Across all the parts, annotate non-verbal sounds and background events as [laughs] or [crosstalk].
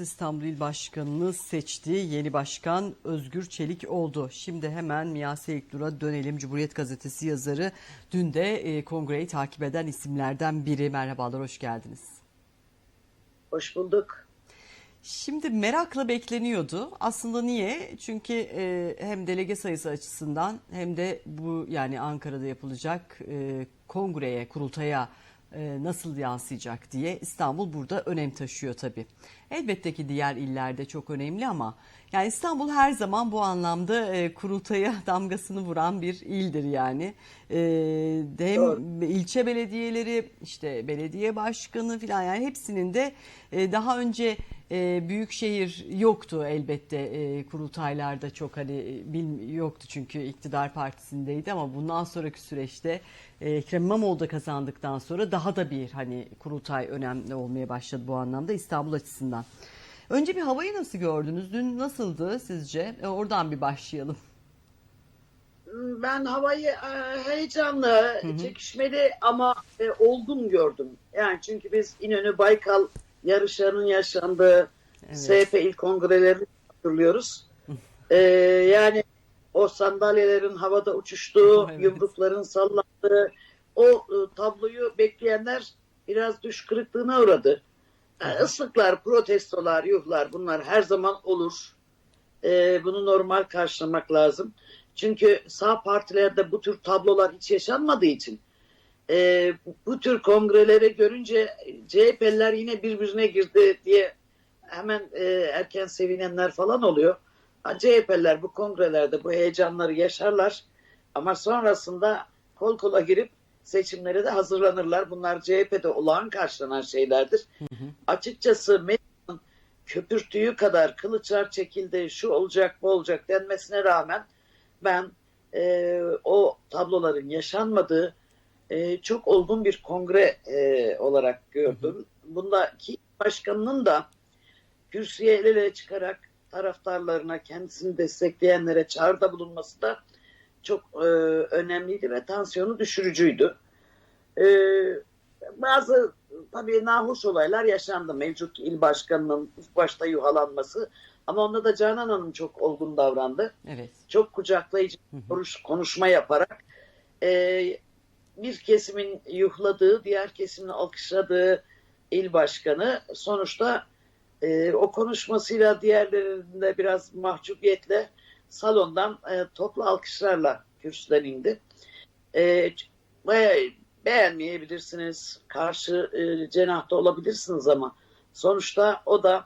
İstanbul İl Başkanı'nı seçti. Yeni başkan Özgür Çelik oldu. Şimdi hemen Miyase İlknur'a dönelim. Cumhuriyet Gazetesi yazarı dün de e, kongreyi takip eden isimlerden biri. Merhabalar, hoş geldiniz. Hoş bulduk. Şimdi merakla bekleniyordu. Aslında niye? Çünkü e, hem delege sayısı açısından hem de bu yani Ankara'da yapılacak e, kongreye, kurultaya nasıl yansıyacak diye İstanbul burada önem taşıyor tabii. Elbette ki diğer illerde çok önemli ama yani İstanbul her zaman bu anlamda e, kurultaya [laughs] damgasını vuran bir ildir yani. E, hem Doğru. ilçe belediyeleri işte belediye başkanı falan yani hepsinin de e, daha önce e, büyük şehir yoktu elbette e, kurultaylarda çok hani e, bil, yoktu çünkü iktidar partisindeydi ama bundan sonraki süreçte e, Ekrem İmamoğlu da kazandıktan sonra daha da bir hani kurultay önemli olmaya başladı bu anlamda İstanbul açısından. Önce bir havayı nasıl gördünüz? Dün nasıldı sizce? E, oradan bir başlayalım. Ben havayı e, heyecanlı, çekişmeli ama e, olgun gördüm. Yani çünkü biz İnönü Baykal yarışlarının yaşandığı Evet. SP İl Kongrelerini hatırlıyoruz. E, yani o sandalyelerin havada uçuştuğu, [laughs] Evet. yumrukların sallandığı o e, tabloyu bekleyenler biraz düş kırıklığına uğradı. Yani protestolar, yuhlar bunlar her zaman olur. E, bunu normal karşılamak lazım. Çünkü sağ partilerde bu tür tablolar hiç yaşanmadığı için e, bu, tür kongreleri görünce CHP'liler yine birbirine girdi diye hemen e, erken sevinenler falan oluyor. CHP'liler bu kongrelerde bu heyecanları yaşarlar ama sonrasında kol kola girip seçimlere de hazırlanırlar. Bunlar CHP'de olağan karşılanan şeylerdir. Açıkçası medyanın köpürttüğü kadar kılıçlar çekildi, şu olacak bu olacak denmesine rağmen ben e, o tabloların yaşanmadığı e, çok olgun bir kongre e, olarak gördüm. Bundaki başkanının da kürsüye el ele çıkarak taraftarlarına, kendisini destekleyenlere çağrıda bulunması da çok e, önemliydi ve tansiyonu düşürücüydü. E, bazı tabii nahoş olaylar yaşandı. Mevcut il başkanının ilk başta yuhalanması ama onda da Canan Hanım çok olgun davrandı Evet. çok kucaklayıcı konuş- konuşma yaparak e, bir kesimin yuhladığı, diğer kesimin alkışladığı il başkanı sonuçta e, o konuşmasıyla diğerlerinde biraz mahcubiyetle salondan e, toplu alkışlarla kürsüden indi. E, bayağı beğenmeyebilirsiniz, karşı e, cenahta olabilirsiniz ama sonuçta o da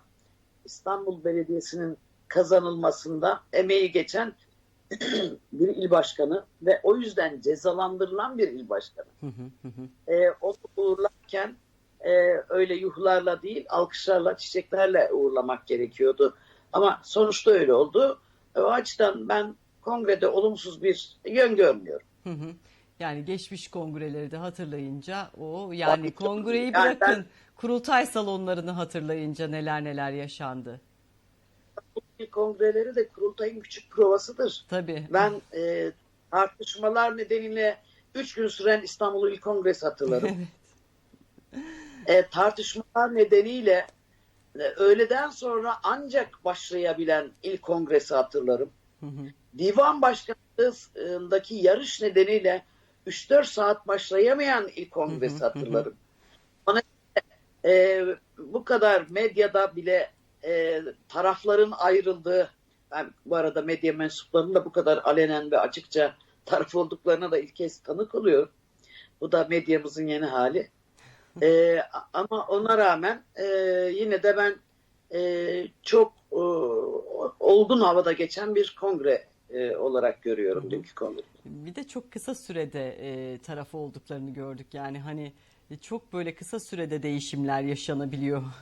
İstanbul Belediyesi'nin kazanılmasında emeği geçen [clears throat] bir il başkanı ve o yüzden cezalandırılan bir il başkanı. Hı hı hı hı. Ee, onu uğurlarken e, öyle yuhlarla değil alkışlarla, çiçeklerle uğurlamak gerekiyordu. Ama sonuçta öyle oldu. E, O açıdan ben kongrede olumsuz bir yön görmüyorum. Hı hı. Yani geçmiş kongreleri de hatırlayınca o yani Tabii, kongreyi. Yani bırakın ben- kurultay salonlarını hatırlayınca neler neler yaşandı. Kongreleri de kurultayın küçük provasıdır. Tabii. Ben e, tartışmalar nedeniyle üç gün süren İstanbul İl Kongresi hatırlarım. [laughs] e, tartışmalar nedeniyle e, öğleden sonra ancak başlayabilen il kongresi hatırlarım. Hı hı. Divan başkanlığındaki yarış nedeniyle 3-4 saat başlayamayan il kongresi hatırlarım. Ona e, bu kadar medyada bile e, tarafların ayrıldığı, ben bu arada medya mensuplarının da bu kadar alenen ve açıkça taraf olduklarına da ilk kez tanık oluyorum. Bu da medyamızın yeni hali. E, ama ona rağmen e, yine de ben e, çok e, olgun havada geçen bir kongre e, olarak görüyorum dünkü kongre. Bir de çok kısa sürede e, tarafı olduklarını gördük. Yani hani e, çok böyle kısa sürede değişimler yaşanabiliyor. [laughs]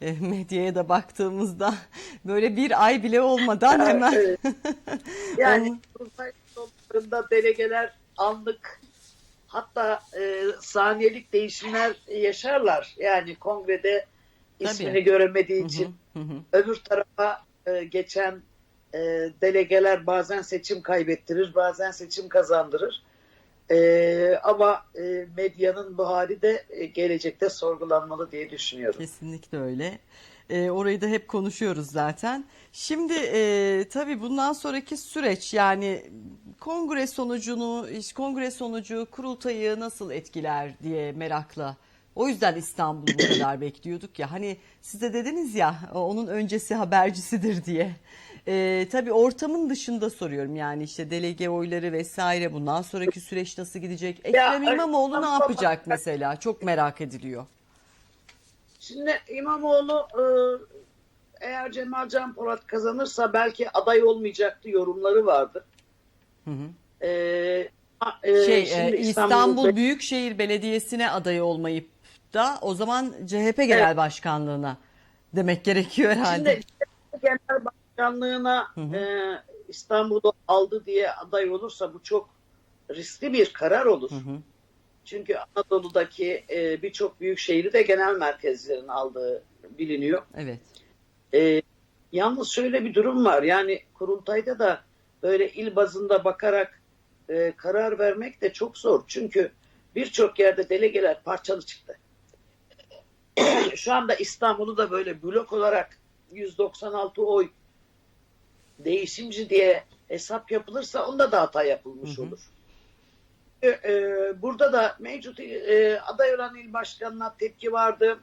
E, medyaya da baktığımızda [laughs] böyle bir ay bile olmadan [laughs] hemen Evet. Yani kurultay salonlarında delegeler anlık hatta e, saniyelik değişimler yaşarlar. Yani kongrede ismini Tabii. göremediği Hı için hı, hı hı. öbür tarafa e, geçen e, delegeler bazen seçim kaybettirir, bazen seçim kazandırır. E, ama e, medyanın bu hali de e, gelecekte sorgulanmalı diye düşünüyorum. Kesinlikle öyle. E, orayı da hep konuşuyoruz zaten. Şimdi e, tabii bundan sonraki süreç yani kongre sonucunu, kongre sonucu kurultayı nasıl etkiler diye merakla. O yüzden İstanbul'u bu kadar [clears throat] bekliyorduk ya. Hani siz de dediniz ya onun öncesi habercisidir diye. E, tabii ortamın dışında soruyorum yani işte delege oyları vesaire bundan sonraki süreç nasıl gidecek? Ekrem İmamoğlu ne İstanbul- yapacak mesela? Çok merak ediliyor. Şimdi İmamoğlu e, eğer Cemal Can Polat kazanırsa belki aday olmayacaktı yorumları vardı. Hı hı. E, a- e, Şey, şimdi e, İstanbul İstanbul'da- Büyükşehir Belediyesi'ne aday olmayıp da o zaman CHP Genel Evet. Başkanlığına demek gerekiyor herhalde. Şimdi genel başkanlığına e, İstanbul'u aldı diye aday olursa bu çok riskli bir karar olur. Hı hı. Çünkü Anadolu'daki e, birçok büyük şehri de genel merkezlerin aldığı biliniyor. Evet. E, yalnız şöyle bir durum var. Yani kurultayda da böyle il bazında bakarak e, karar vermek de çok zor. Çünkü birçok yerde delegeler parçalı çıktı. [clears throat] Şu anda İstanbul'u da böyle blok olarak 196 oy değişimci diye hesap yapılırsa onda da hata yapılmış Hı hı. olur. E, e, burada da mevcut e, aday olan il başkanına tepki vardı.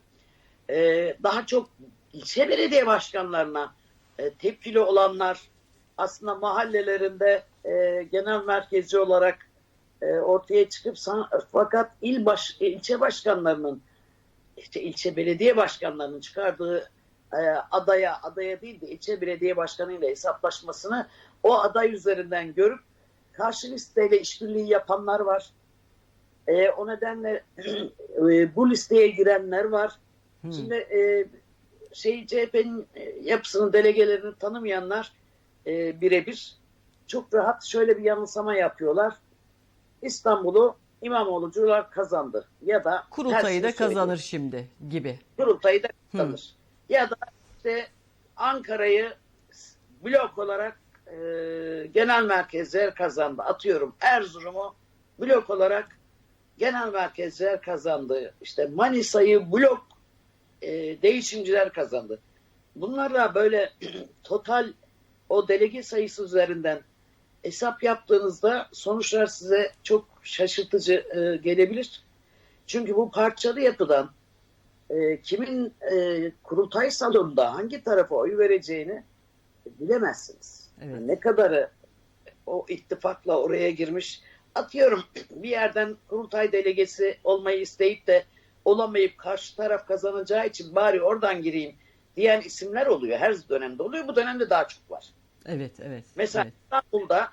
E, daha çok ilçe belediye başkanlarına e, tepkili olanlar aslında mahallelerinde e, genel merkezi olarak e, ortaya çıkıp fakat il baş ilçe başkanlarının işte ilçe belediye başkanlarının çıkardığı e, adaya adaya değil de ilçe belediye başkanıyla hesaplaşmasını o aday üzerinden görüp karşı listeyle işbirliği yapanlar var. E, o nedenle [clears throat] e, bu listeye girenler var. Hı. Şimdi e, şey CHP'nin e, yapısını, delegelerini tanımayanlar e, birebir çok rahat şöyle bir yanılsama yapıyorlar. İstanbul'u İmamoğlu'cular kazandı ya da Kurultayı da kazanır şimdi gibi. Kurultayı da kazanır. Ya da işte Ankara'yı blok olarak e, genel merkezler kazandı. Atıyorum Erzurum'u blok olarak genel merkezler kazandı. İşte Manisa'yı blok e, değişimciler kazandı. Bunlarla böyle [clears throat] total o delege sayısı üzerinden hesap yaptığınızda sonuçlar size çok şaşırtıcı e, gelebilir. Çünkü bu parçalı yapıdan e, kimin e, kurultay salonunda hangi tarafa oy vereceğini bilemezsiniz. Evet. Yani ne kadarı o ittifakla oraya girmiş. Atıyorum bir yerden kurultay delegesi olmayı isteyip de olamayıp karşı taraf kazanacağı için bari oradan gireyim diyen isimler oluyor. Her dönemde oluyor. Bu dönemde daha çok var. Evet, evet. Mesela evet. İstanbul'da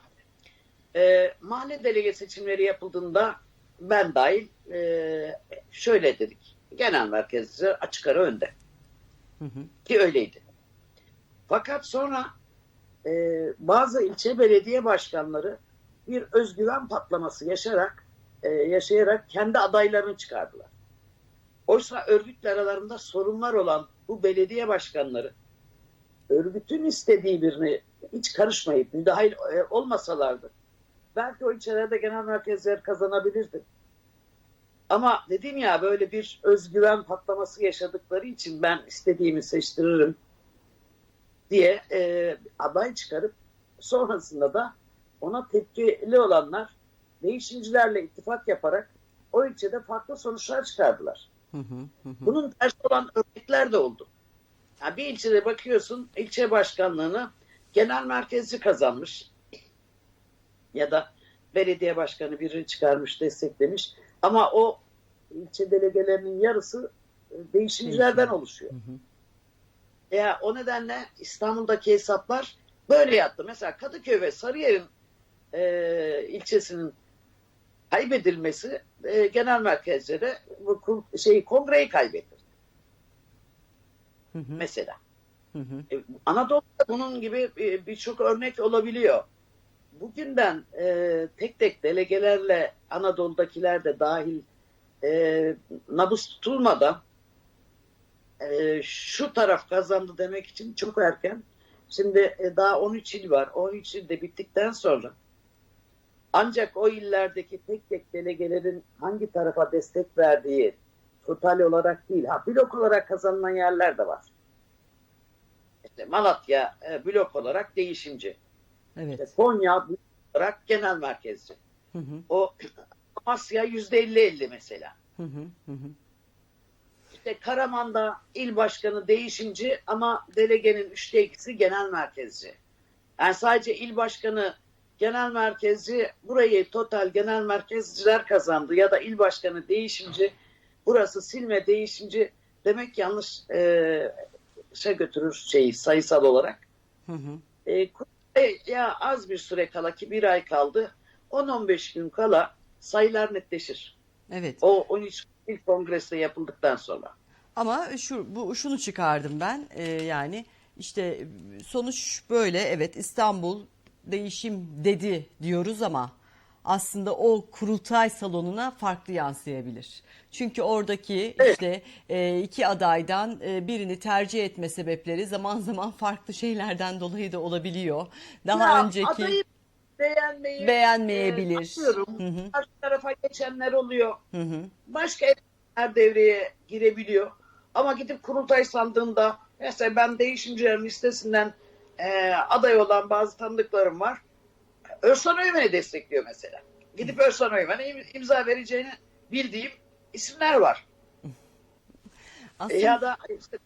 e, mahalle delege seçimleri yapıldığında ben dahil e, şöyle dedik. Genel merkezci açık ara önde. Hı hı. Ki öyleydi. Fakat sonra e, bazı ilçe belediye başkanları bir özgüven patlaması yaşayarak e, yaşayarak kendi adaylarını çıkardılar. Oysa örgütle aralarında sorunlar olan bu belediye başkanları örgütün istediği birini hiç karışmayıp müdahil e, olmasalardı belki o ilçelerde genel merkezler kazanabilirdi. Ama dedim ya böyle bir özgüven patlaması yaşadıkları için ben istediğimi seçtiririm diye e, aday çıkarıp sonrasında da ona tepkili olanlar değişimcilerle ittifak yaparak o ilçede farklı sonuçlar çıkardılar. Hı hı, hı hı. Bunun tersi olan örnekler de oldu. Yani bir ilçede bakıyorsun ilçe başkanlığını genel merkezci kazanmış ya da belediye başkanı birini çıkarmış desteklemiş ama o ilçe delegelerinin yarısı e, değişimcilerden Değişim. oluşuyor. Hı hı. Ya o nedenle İstanbul'daki hesaplar böyle yattı. Mesela Kadıköy ve Sarıyer'in e, ilçesinin kaybedilmesi e, genel merkezlere bu şey kongreyi kaybetti Hı hı. mesela. Hı hı. E, Anadolu'da bunun gibi e, birçok örnek olabiliyor. Bugünden e, tek tek delegelerle Anadolu'dakiler de dahil e, nabız tutulmadan e, şu taraf kazandı demek için çok erken. Şimdi e, daha 13 il var. 13 il de bittikten sonra ancak o illerdeki tek tek delegelerin hangi tarafa destek verdiği total olarak değil, ha blok olarak kazanılan yerler de var. işte Malatya e, blok olarak değişimci. Evet. İşte Konya olarak genel merkezci. Hı hı, O [clears throat] Amasya yüzde elli elli mesela. hı hı, hı. İşte Karaman'da il başkanı değişimci ama delegenin üçte ikisi genel merkezci. Yani sadece il başkanı genel merkezci burayı total genel merkezciler kazandı ya da il başkanı değişimci burası silme değişimci demek yanlış e, şey götürür şeyi sayısal olarak. Hı hı. E, Kuzey- ya az bir süre kala ki bir ay kaldı 10-15 gün kala sayılar netleşir. Evet. O 13 ilk kongreste yapıldıktan sonra. Ama şu bu şunu çıkardım ben Ee, yani işte sonuç böyle evet İstanbul değişim dedi diyoruz ama aslında o kurultay salonuna farklı yansıyabilir. Çünkü oradaki işte e, iki adaydan e, birini tercih etme sebepleri zaman zaman farklı şeylerden dolayı da olabiliyor. Daha Ya önceki adayı beğenmeyi beğenmeyebilir. e. Hı hı. Karşı tarafa geçenler oluyor. Hı hı. Başka etkenler devreye girebiliyor. Ama gidip kurultay sandığında mesela ben değişimcilerin listesinden e, aday olan bazı tanıdıklarım var. Örsan Öymen'i destekliyor mesela. Gidip Örsan Öymen'e im- imza vereceğini bildiğim isimler var. E, Aslında ya da işte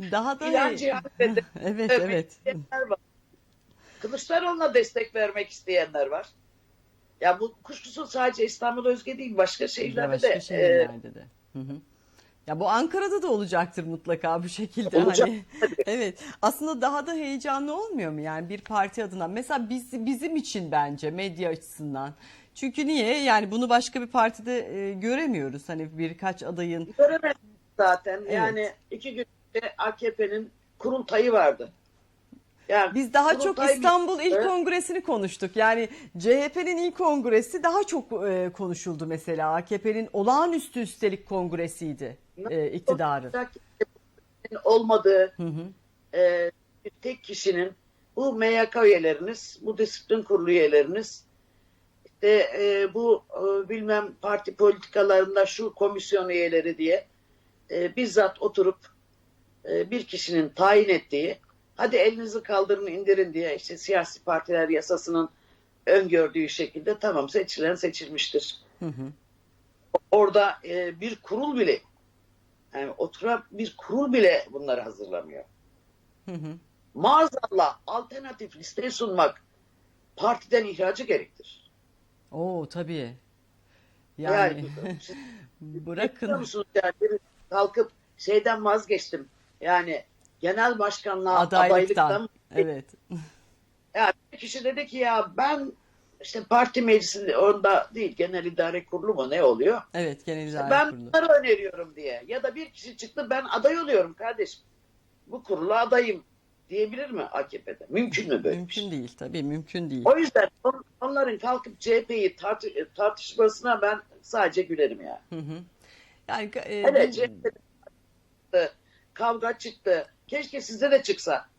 daha da İlhan Cihan'ı [laughs] evet evet. var. Kılıçdaroğlu'na destek vermek isteyenler var. Ya bu kuşkusuz sadece İstanbul özgü değil başka şehirlerde Başka de. e, şehirlerde de. Hı hı. Ya bu Ankara'da da olacaktır mutlaka bu şekilde. Olacak Hani, [laughs] tabii. evet. Aslında daha da heyecanlı olmuyor mu yani bir parti adına? Mesela biz bizim için bence medya açısından. Çünkü niye? Yani bunu başka bir partide e, göremiyoruz. Hani birkaç adayın Göremez zaten. Evet. Yani iki gün önce AKP'nin kurultayı vardı. Yani Biz daha çok İstanbul İl Evet. Kongresi'ni konuştuk. Yani CHP'nin İl Kongresi daha çok e, konuşuldu mesela. AKP'nin olağanüstü üstelik kongresiydi e, iktidarın. olmadığı Hı hı. e, tek kişinin bu MYK üyeleriniz, bu disiplin kurulu üyeleriniz, işte e, bu e, bilmem parti politikalarında şu komisyon üyeleri diye e, bizzat oturup e, bir kişinin tayin ettiği, hadi elinizi kaldırın indirin diye işte siyasi partiler yasasının öngördüğü şekilde tamam seçilen seçilmiştir. Hı hı. Orada e, bir kurul bile yani oturan bir kurul bile bunları hazırlamıyor. Hı hı. maazallah alternatif liste sunmak partiden ihracı gerektir. Oo tabii. Yani, Yani [laughs] siz bırakın. musunuz yani biri kalkıp şeyden vazgeçtim. Yani genel başkanlığa Adaylıktan. adaylıktan Evet. [laughs] yani bir kişi dedi ki ya ben işte parti meclisinde onda değil genel idare kurulu mu ne oluyor? Evet genel idare ben kurulu. bunları öneriyorum diye. Ya da bir kişi çıktı ben aday oluyorum kardeşim. Bu kurula adayım diyebilir mi AKP'de? Mümkün mü böyle? bir şey? Mümkün değil tabii mümkün değil. O yüzden on- onların kalkıp CHP'yi tartı- tartışmasına ben sadece gülerim yani. Hı hı. Yani e, Evet CHP'de kavga çıktı. Keşke sizde de çıksa.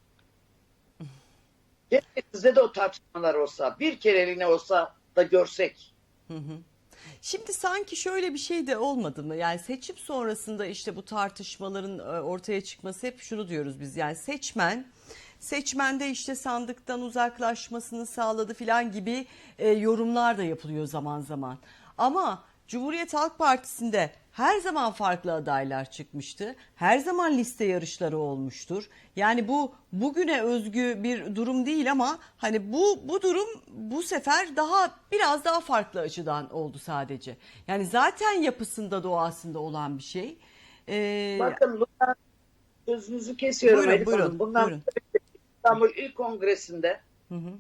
Keşke sizde de o tartışmalar olsa. Bir kereliğine olsa da görsek. Hı hı. Şimdi sanki şöyle bir şey de olmadı mı? Yani seçim sonrasında işte bu tartışmaların e, ortaya çıkması hep şunu diyoruz biz. Yani seçmen seçmende işte sandıktan uzaklaşmasını sağladı filan gibi e, yorumlar da yapılıyor zaman zaman. Ama Cumhuriyet Halk Partisi'nde her zaman farklı adaylar çıkmıştı. Her zaman liste yarışları olmuştur. Yani bu bugüne özgü bir durum değil ama hani bu bu durum bu sefer daha biraz daha farklı açıdan oldu sadece. Yani zaten yapısında doğasında olan bir şey. Ee, Bakın bundan sözünüzü kesiyorum Buyurun, Elif buyurun, Hanım. Bundan buyurun. İstanbul İl Kongresi'nde hı hı,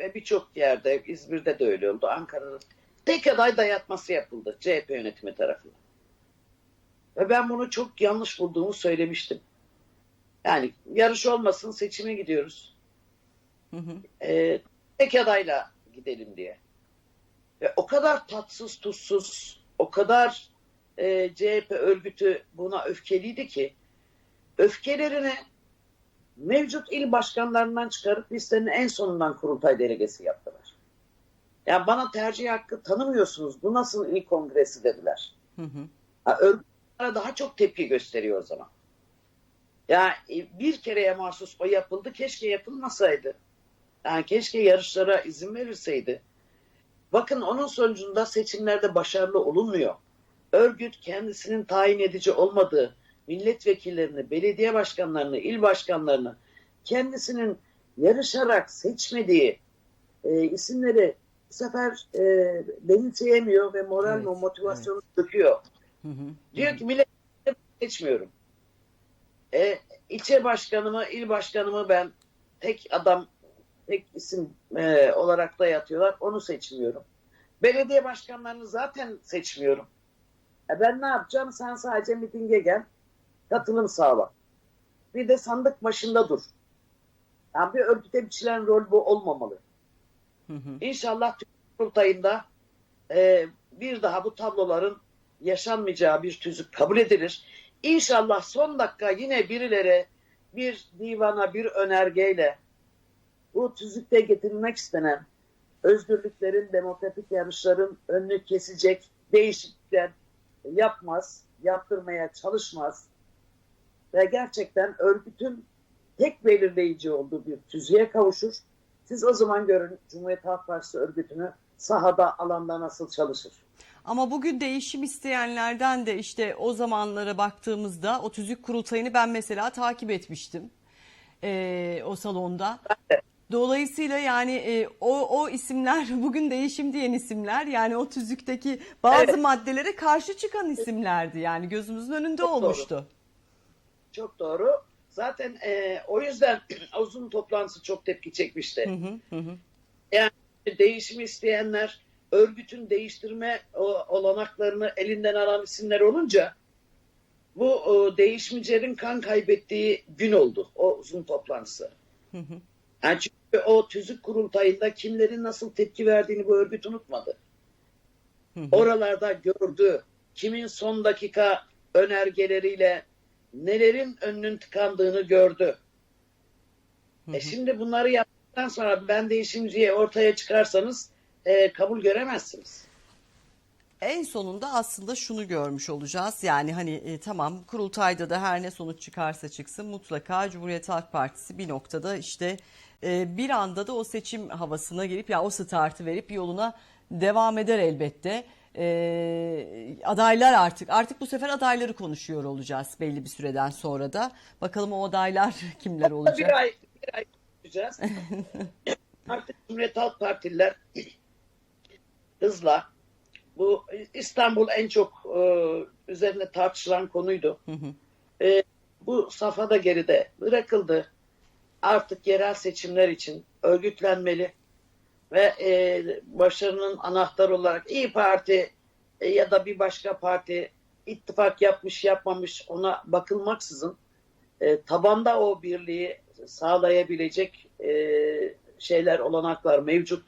ve birçok yerde İzmir'de de öyle oldu. Ankara'da tek aday dayatması yapıldı CHP yönetimi tarafından. Ve ben bunu çok yanlış bulduğumu söylemiştim. Yani yarış olmasın seçime gidiyoruz. hı hı. Ee, tek adayla gidelim diye. Ve o kadar tatsız tuzsuz, o kadar e, CHP örgütü buna öfkeliydi ki öfkelerini mevcut il başkanlarından çıkarıp listenin en sonundan kurultay delegesi yaptılar. Yani bana tercih hakkı tanımıyorsunuz. Bu nasıl il kongresi dediler. Hı hı. Örgütlere daha çok tepki gösteriyor o zaman. Ya e, bir kereye mahsus o yapıldı. Keşke yapılmasaydı. Yani keşke yarışlara izin verilseydi. Bakın onun sonucunda seçimlerde başarılı olunmuyor. Örgüt kendisinin tayin edici olmadığı milletvekillerini, belediye başkanlarını, il başkanlarını kendisinin yarışarak seçmediği e, isimleri sefer e, benimseyemiyor ve moral Evet, ve motivasyonu döküyor. Hı hı. Diyor ki millet seçmiyorum. E, ilçe başkanımı, il başkanımı ben tek adam, tek isim e, olarak da yatıyorlar. Onu seçmiyorum. Belediye başkanlarını zaten seçmiyorum. E, ben ne yapacağım? Sen sadece mitinge gel. Katılım sağla. Bir de sandık başında dur. Yani bir örgüte biçilen rol bu olmamalı. Hı hı. İnşallah kurultayında e, bir daha bu tabloların yaşanmayacağı bir tüzük kabul edilir. İnşallah son dakika yine birileri bir divana bir önergeyle bu tüzükte getirilmek istenen özgürlüklerin, demokratik yarışların önünü kesecek değişiklikler yapmaz, yaptırmaya çalışmaz ve gerçekten örgütün tek belirleyici olduğu bir tüzüğe kavuşur. Siz o zaman görün Cumhuriyet Halk Partisi örgütünü sahada, alanda nasıl çalışır. Ama bugün değişim isteyenlerden de işte o zamanlara baktığımızda o tüzük kurultayını ben mesela takip etmiştim ee, o salonda. Dolayısıyla yani e, o o isimler [laughs] bugün değişim diyen isimler yani o tüzükteki bazı Evet. maddelere karşı çıkan isimlerdi yani gözümüzün önünde Çok doğru. olmuştu. Çok doğru. Zaten e, o yüzden [clears throat] uzun toplantısı çok tepki çekmişti. Hı hı, hı hı. Değişimi isteyenler örgütün değiştirme o, olanaklarını elinden alan isimler olunca bu o, değişimcilerin kan kaybettiği gün oldu o uzun toplantısı. Hı hı. Yani çünkü o tüzük kurultayında kimlerin nasıl tepki verdiğini bu örgüt unutmadı. Hı hı. Oralarda gördü kimin son dakika önergeleriyle nelerin önünün tıkandığını gördü. Hı E hı. şimdi bunları yaptıktan sonra ben değişimciye ortaya çıkarsanız e, kabul göremezsiniz. En sonunda aslında şunu görmüş olacağız. Yani hani e, tamam kurultayda da her ne sonuç çıkarsa çıksın mutlaka Cumhuriyet Halk Partisi bir noktada işte e, bir anda da o seçim havasına girip ya o startı verip yoluna devam eder elbette. E, adaylar artık artık bu sefer adayları konuşuyor olacağız belli bir süreden sonra da. Bakalım o adaylar [laughs] kimler olacak? Bir ay, bir ay yapacağız. [laughs] Artık Cumhuriyet Halk Partililer [clears throat] hızla bu İstanbul en çok e, üzerine tartışılan konuydu. Hı hı. E, bu safhada geride bırakıldı. Artık yerel seçimler için örgütlenmeli ve e, başarının anahtarı olarak İyi Parti e, ya da bir başka parti ittifak yapmış yapmamış ona bakılmaksızın e, tabanda o birliği sağlayabilecek e, şeyler olanaklar mevcut.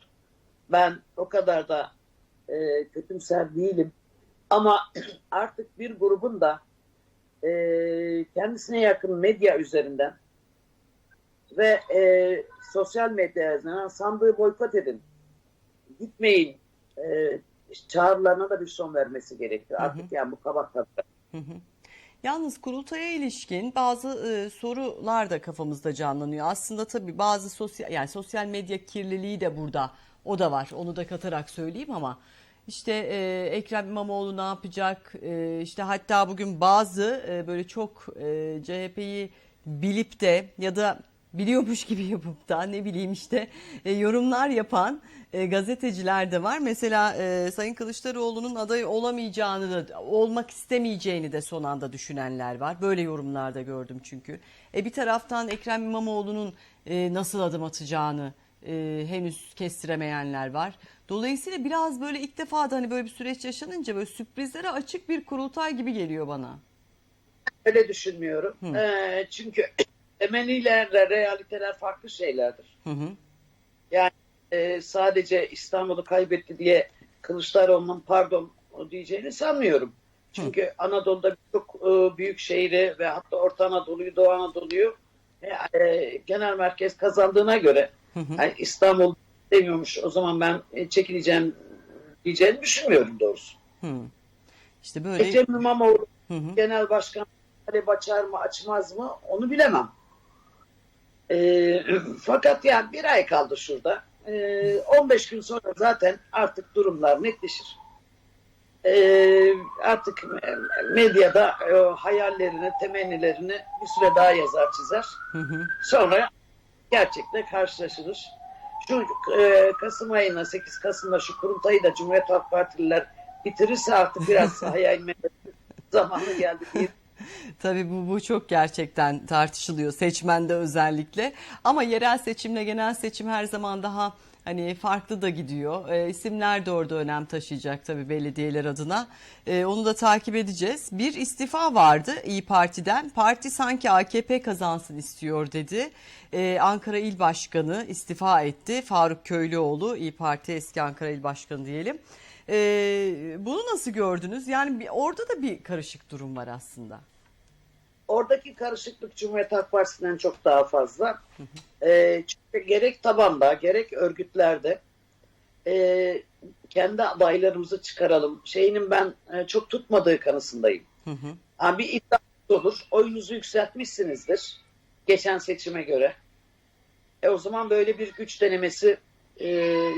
Ben o kadar da e, kötümser değilim. Ama [clears throat] artık bir grubun da e, kendisine yakın medya üzerinden ve e, sosyal medya üzerinden sandığı boykot edin. Gitmeyin. E, çağrılarına da bir son vermesi gerekiyor. Hı hı. Artık yani bu kabak tadı. Hı hı. Yalnız kurultaya ilişkin bazı e, sorular da kafamızda canlanıyor. Aslında tabii bazı sosyal yani sosyal medya kirliliği de burada. O da var. Onu da katarak söyleyeyim ama işte e, Ekrem İmamoğlu ne yapacak? E, işte hatta bugün bazı e, böyle çok e, CHP'yi bilip de ya da biliyormuş gibi yapıp da ne bileyim işte e, yorumlar yapan e, gazeteciler de var. Mesela e, Sayın Kılıçdaroğlu'nun aday olamayacağını da olmak istemeyeceğini de son anda düşünenler var. Böyle yorumlarda gördüm çünkü. E, bir taraftan Ekrem İmamoğlu'nun e, nasıl adım atacağını e, henüz kestiremeyenler var. Dolayısıyla biraz böyle ilk defa da hani böyle bir süreç yaşanınca böyle sürprizlere açık bir kurultay gibi geliyor bana. Öyle düşünmüyorum. Hı. E, çünkü temeliyle realiteler farklı şeylerdir. Hı hı. e, sadece İstanbul'u kaybetti diye Kılıçdaroğlu'nun pardon diyeceğini sanmıyorum. Çünkü Anadolu'da birçok e, büyük şehri ve hatta Orta Anadolu'yu, Doğu Anadolu'yu e, e, genel merkez kazandığına göre Hı hı. yani İstanbul demiyormuş o zaman ben e, çekileceğim diyeceğini düşünmüyorum doğrusu. Hı. İşte böyle Ekrem İmamoğlu Hı hı. genel başkan talep açar mı açmaz mı onu bilemem. Ee, fakat yani bir ay kaldı şurada. Ee, 15 gün sonra zaten artık durumlar netleşir. Ee, artık medyada e, hayallerini, temennilerini bir süre daha yazar çizer. Hı hı. Sonra gerçekle karşılaşılır. Şu e, Kasım ayına 8 Kasım'da şu kurultayı da Cumhuriyet Halk Partililer bitirirse artık biraz [laughs] hayal zamanı geldi diye [laughs] Tabii bu, bu çok gerçekten tartışılıyor seçmende özellikle. Ama yerel seçimle genel seçim her zaman daha hani farklı da gidiyor. E, isimler de orada önem taşıyacak tabii belediyeler adına. E, onu da takip edeceğiz. Bir istifa vardı İyi Parti'den. Parti sanki AKP kazansın istiyor dedi. E, Ankara İl Başkanı istifa etti. Faruk Köylüoğlu İyi Parti eski Ankara İl Başkanı diyelim. E, bunu nasıl gördünüz? Yani bir, orada da bir karışık durum var aslında. Oradaki karışıklık Cumhuriyet Halk Partisi'nden çok daha fazla. Ee, çünkü gerek tabanda gerek örgütlerde e, kendi adaylarımızı çıkaralım. Şeyinin ben e, çok tutmadığı kanısındayım. Hı hı. Ha, bir iddia olur. Oyunuzu yükseltmişsinizdir. Geçen seçime göre. E o zaman böyle bir güç denemesi e,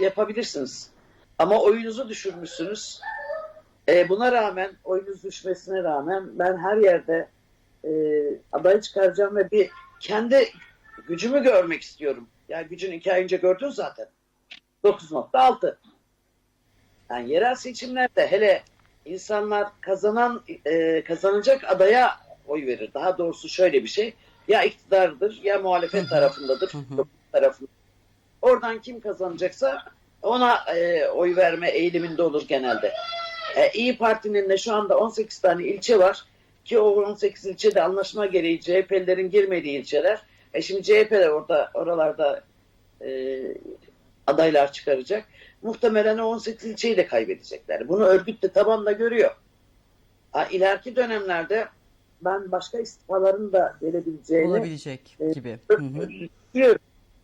yapabilirsiniz. Ama oyunuzu düşürmüşsünüz. E, buna rağmen, oyunuz düşmesine rağmen ben her yerde e, aday çıkaracağım ve bir kendi gücümü görmek istiyorum. Yani gücünü iki ay önce gördün zaten. 9.6. Yani yerel seçimlerde hele insanlar kazanan e, kazanacak adaya oy verir. Daha doğrusu şöyle bir şey. Ya iktidardır ya muhalefet tarafındadır. tarafında. Oradan kim kazanacaksa ona e, oy verme eğiliminde olur genelde. E, İyi Parti'nin de şu anda 18 tane ilçe var ki o 18 ilçede anlaşma gereği CHP'lilerin girmediği ilçeler. E şimdi CHP de orada oralarda e, adaylar çıkaracak. Muhtemelen o 18 ilçeyi de kaybedecekler. Bunu örgüt de tabanda görüyor. Ha, ileriki dönemlerde ben başka istifaların da gelebileceğini Olabilecek e, gibi. Hı hı.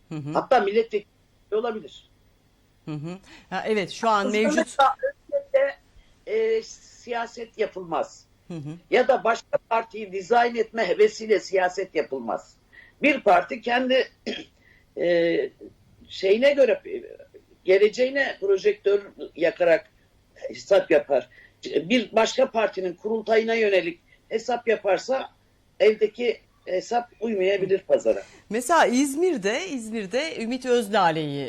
Hı. Hatta milletvekili olabilir. Hı hı. Ha, evet şu an Kızılırsa mevcut. ülkede, e, siyaset yapılmaz. Hı. Ya da başka partiyi dizayn etme hevesiyle siyaset yapılmaz. Bir parti kendi [clears throat] e, şeyine göre geleceğine projektör yakarak hesap yapar. Bir başka partinin kurultayına yönelik hesap yaparsa evdeki hesap uymayabilir pazara. Mesela İzmir'de İzmir'de Ümit Özdağ'le'yi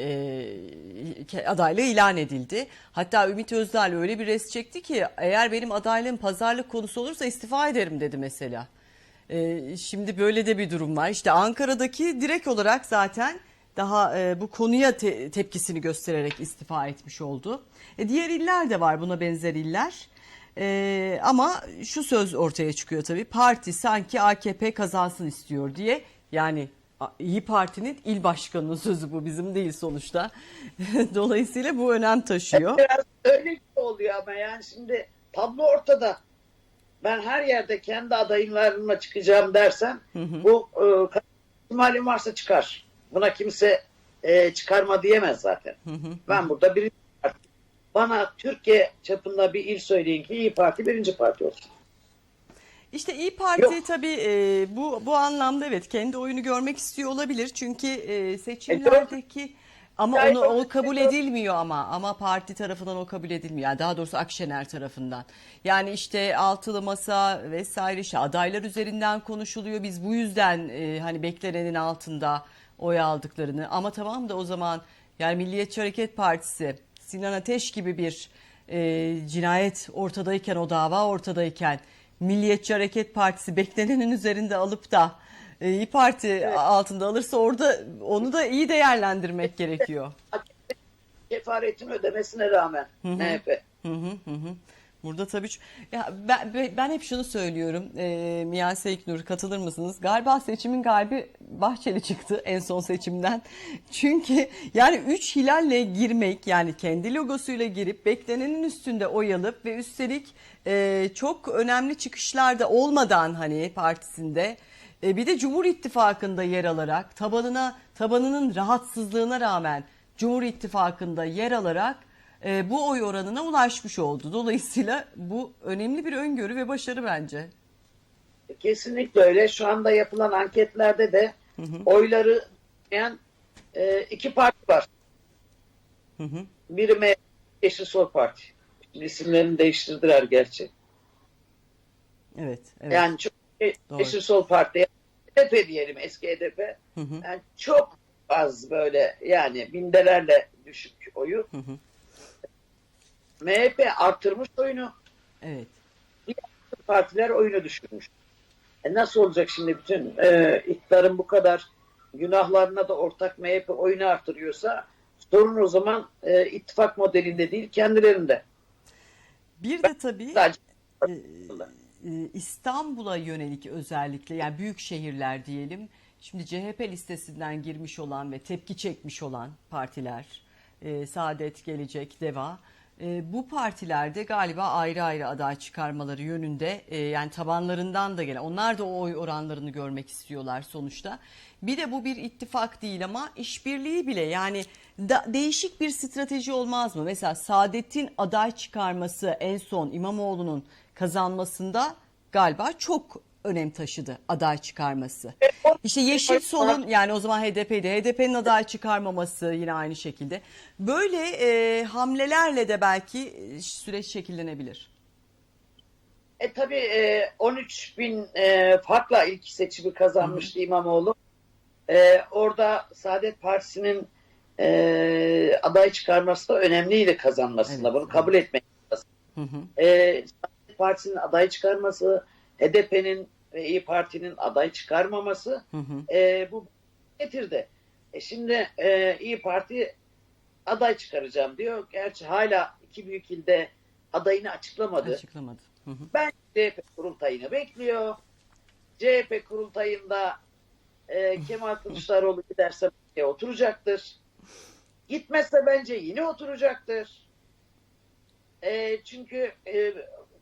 e, adaylığı ilan edildi. Hatta Ümit Özdağ öyle bir res çekti ki eğer benim adaylığım pazarlık konusu olursa istifa ederim dedi mesela. E, şimdi böyle de bir durum var. İşte Ankara'daki direkt olarak zaten daha e, bu konuya te- tepkisini göstererek istifa etmiş oldu. E, diğer iller de var buna benzer iller. E, ama şu söz ortaya çıkıyor tabii. Parti sanki AKP kazansın istiyor diye. Yani İyi Parti'nin il başkanının sözü bu bizim değil sonuçta. [laughs] Dolayısıyla bu önem taşıyor. Biraz öyle gibi oluyor ama yani şimdi tablo ortada. Ben her yerde kendi adaylarımla çıkacağım dersem bu e, ihtimalim varsa çıkar. Buna kimse e, çıkarma diyemez zaten. Ben burada birinci. Bana Türkiye çapında bir il söyleyin ki İyi Parti birinci parti olsun. İşte İyi Parti Yok. tabii e, bu bu anlamda evet kendi oyunu görmek istiyor olabilir. Çünkü e, seçimlerdeki ama Yani onu o kabul edilmiyor ama ama parti tarafından o kabul edilmiyor. Yani daha doğrusu Akşener tarafından. Yani işte altılı masa vesaire işte adaylar üzerinden konuşuluyor. Biz bu yüzden e, hani beklenenin altında oy aldıklarını ama tamam da o zaman yani Milliyetçi Hareket Partisi Sinan Ateş gibi bir e, cinayet ortadayken o dava ortadayken Milliyetçi Hareket Partisi beklenenin üzerinde alıp da e, İyi Parti altında alırsa orada onu da iyi değerlendirmek gerekiyor. [laughs] Kefaretin ödemesine rağmen MHP. Hı hı hı hı. Burada tabii ya ben, ben hep şunu söylüyorum. E, Miyase İknur katılır mısınız? Galiba seçimin galibi Bahçeli çıktı en son seçimden. [laughs] Çünkü yani 3 hilalle girmek yani kendi logosuyla girip beklenenin üstünde oy alıp ve üstelik e, çok önemli çıkışlarda olmadan hani partisinde e, bir de Cumhur İttifakı'nda yer alarak tabanına tabanının rahatsızlığına rağmen Cumhur İttifakı'nda yer alarak e, bu oy oranına ulaşmış oldu. Dolayısıyla bu önemli bir öngörü ve başarı bence. Kesinlikle öyle. Şu anda yapılan anketlerde de oyları yani e, iki parti var. Hı hı. Biri MHP, Yeşil Sol Parti. Şimdi isimlerini değiştirdiler gerçi. Evet, evet. Yani çok Doğru. Yeşil Sol Parti, HDP diyelim eski HDP. Hı hı. Yani çok az böyle yani bindelerle düşük oyu. Hı hı. MHP artırmış oyunu. Evet. partiler oyunu düşürmüş. E nasıl olacak şimdi bütün e, iktidarın bu kadar günahlarına da ortak MHP oyunu artırıyorsa sorun o zaman e, ittifak modelinde değil kendilerinde. Bir de tabii Sadece e, İstanbul'a yönelik özellikle yani büyük şehirler diyelim. Şimdi CHP listesinden girmiş olan ve tepki çekmiş olan partiler, e, Saadet, Gelecek, Deva, e, bu partilerde galiba ayrı ayrı aday çıkarmaları yönünde e, yani tabanlarından da gelen, onlar da o oy oranlarını görmek istiyorlar sonuçta. Bir de bu bir ittifak değil ama işbirliği bile yani da, değişik bir strateji olmaz mı? Mesela Saadet'in aday çıkarması en son İmamoğlu'nun kazanmasında galiba çok önem taşıdı aday çıkarması. İşte Yeşil [laughs] Sol'un yani o zaman HDP'de HDP'nin aday çıkarmaması yine aynı şekilde. Böyle e, hamlelerle de belki e, süreç şekillenebilir. E tabii e, 13 bin e, farkla ilk seçimi kazanmıştı İmamoğlu. E, orada Saadet Partisi'nin e, aday çıkarması da önemliydi kazanmasında. Evet, Bunu kabul etmek lazım. Hı hı. E, Saadet Partisi'nin aday çıkarması, HDP'nin ve İyi Parti'nin aday çıkarmaması Hı hı. e, bu getirdi. E şimdi e, İyi Parti aday çıkaracağım diyor. Gerçi hala iki büyük ilde adayını açıklamadı. Açıklamadı. Hı hı. Ben CHP kurultayını bekliyor. CHP kurultayında e, Kemal Kılıçdaroğlu giderse e, oturacaktır. Gitmezse bence yine oturacaktır. E, çünkü e,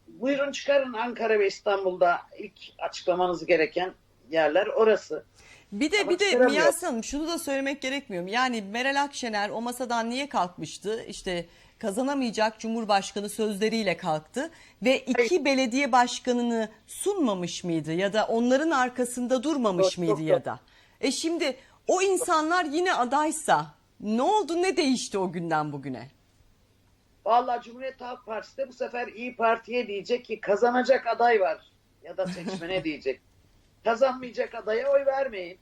buyurun çıkarın Ankara ve İstanbul'da ilk açıklamanız gereken yerler orası. Bir de Ama bir de. Miyas Hanım şunu da söylemek gerekmiyor mu? Yani Meral Akşener o masadan niye kalkmıştı? İşte kazanamayacak Cumhurbaşkanı sözleriyle kalktı ve iki belediye başkanını sunmamış mıydı ya da onların arkasında durmamış Yok, mıydı yok, ya yok. da? E şimdi o insanlar yine adaysa ne oldu ne değişti o günden bugüne? Vallahi Cumhuriyet Halk Partisi de bu sefer İyi Parti'ye diyecek ki kazanacak aday var ya da seçmene [laughs] diyecek. Kazanmayacak adaya oy vermeyin.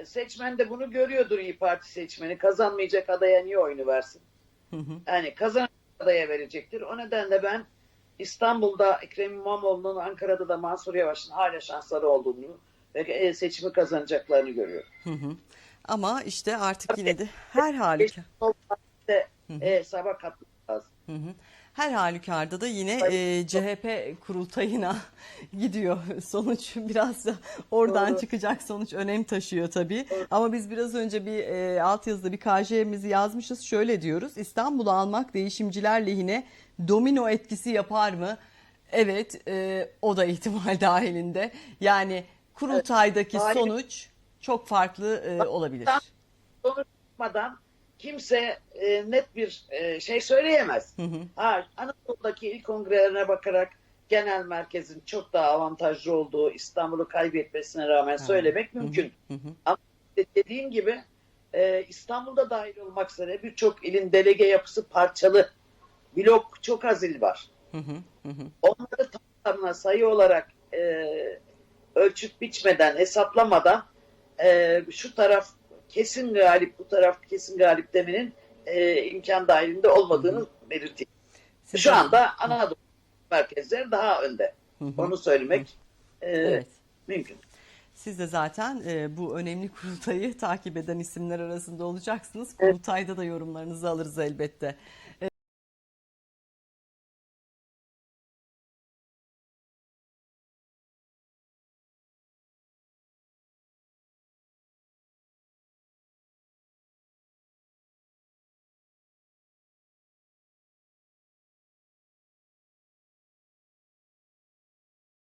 E, Seçmen de bunu görüyordur İyi Parti seçmeni. Kazanmayacak adaya niye oyunu versin? Hı hı. Yani kazanacak adaya verecektir. O nedenle ben İstanbul'da Ekrem İmamoğlu'nun Ankara'da da Mansur Yavaş'ın hala şansları olduğunu ve e, seçimi kazanacaklarını görüyorum. Hı hı. Ama işte artık yine de her halükarda. E, hesaba katmak lazım. Hı hı. Her halükarda da yine e, CHP kurultayına [laughs] gidiyor sonuç [laughs] biraz da oradan Doğru. çıkacak sonuç önem taşıyor tabii. Ama biz biraz önce bir e, altyazıda bir KJ'mizi yazmışız şöyle diyoruz İstanbul'u almak değişimciler lehine domino etkisi yapar mı? Evet e, o da ihtimal [laughs] dahilinde yani kurultaydaki Evet, sonuç çok farklı e, olabilir. sonuç çıkmadan kimse e, net bir e, şey söyleyemez. Hı hı. Ha, Anadolu'daki il kongrelerine bakarak genel merkezin çok daha avantajlı olduğu İstanbul'u kaybetmesine rağmen söylemek mümkün. Hı hı. Ama dediğim gibi e, İstanbul'da dahil olmak üzere birçok ilin delege yapısı parçalı. Blok çok az il var. Hı hı. Hı hı. Onları tam tamına sayı olarak e, ölçüp biçmeden, hesaplamadan e, şu taraf kesin galip, bu taraf kesin galip demenin e, imkan dahilinde olmadığını belirteyim. Siz Şu anda Anadolu merkezleri daha önde. Hı hı. Onu söylemek e, Evet. mümkün. Siz de zaten e, bu önemli [laughs] kurultayı takip eden isimler arasında olacaksınız. Kurultayda da yorumlarınızı alırız elbette.